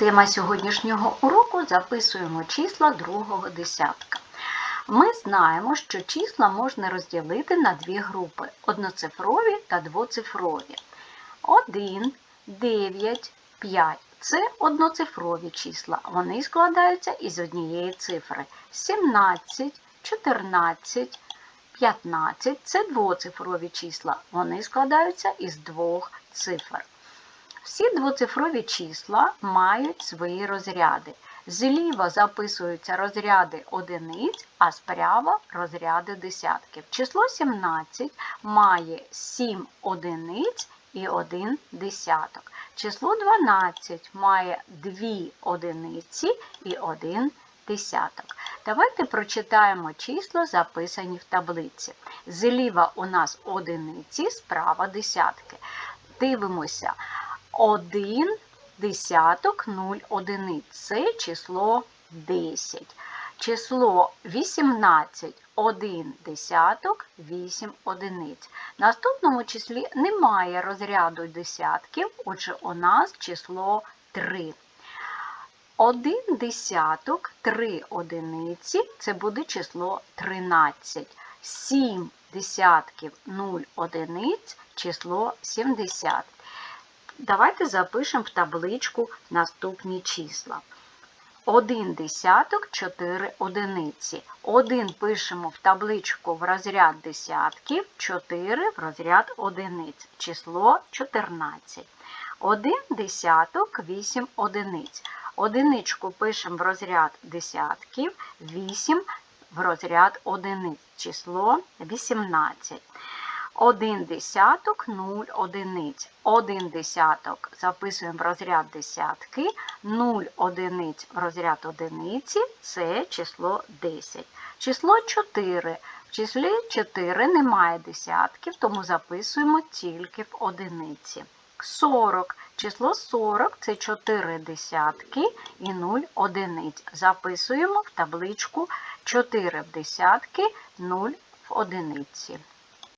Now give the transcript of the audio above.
Тема сьогоднішнього уроку записуємо числа другого десятка. Ми знаємо, що числа можна розділити на дві групи одноцифрові та двоцифрові. 1, 9, 5 це одноцифрові числа. Вони складаються із однієї цифри. 17, 14, 15 це двоцифрові числа. Вони складаються із двох цифр. Всі двоцифрові числа мають свої розряди. Зліва записуються розряди одиниць, а справа розряди десятків. Число 17 має 7 одиниць і 1 десяток. Число 12 має 2 одиниці і 1 десяток. Давайте прочитаємо числа, записані в таблиці. Зліва у нас одиниці, справа десятки. Дивимося. 1 десяток 0 одиниць. Це число 10. Число 18 1 десяток 8 одиниць. Наступному числі немає розряду десятків, отже, у нас число 3. 1 десяток 3 одиниці це буде число 13. 7 десятків 0 одиниць число 70. Давайте запишемо в табличку наступні числа. 1 десяток 4 одиниці. 1 пишемо в табличку в розряд десятків, 4 в розряд одиниць. Число 14. 1 десяток 8 одиниць. Одиничку пишемо в розряд десятків, 8 в розряд одиниць. Число 18. 1 десяток 0 одиниць. 1 десяток записуємо в розряд десятки, 0 одиниць в розряд одиниці це число 10. Число 4. В числі 4 немає десятків, тому записуємо тільки в одиниці. 40. Число 40 це 4 десятки і 0 одиниць. Записуємо в табличку 4 в десятки, 0 в одиниці.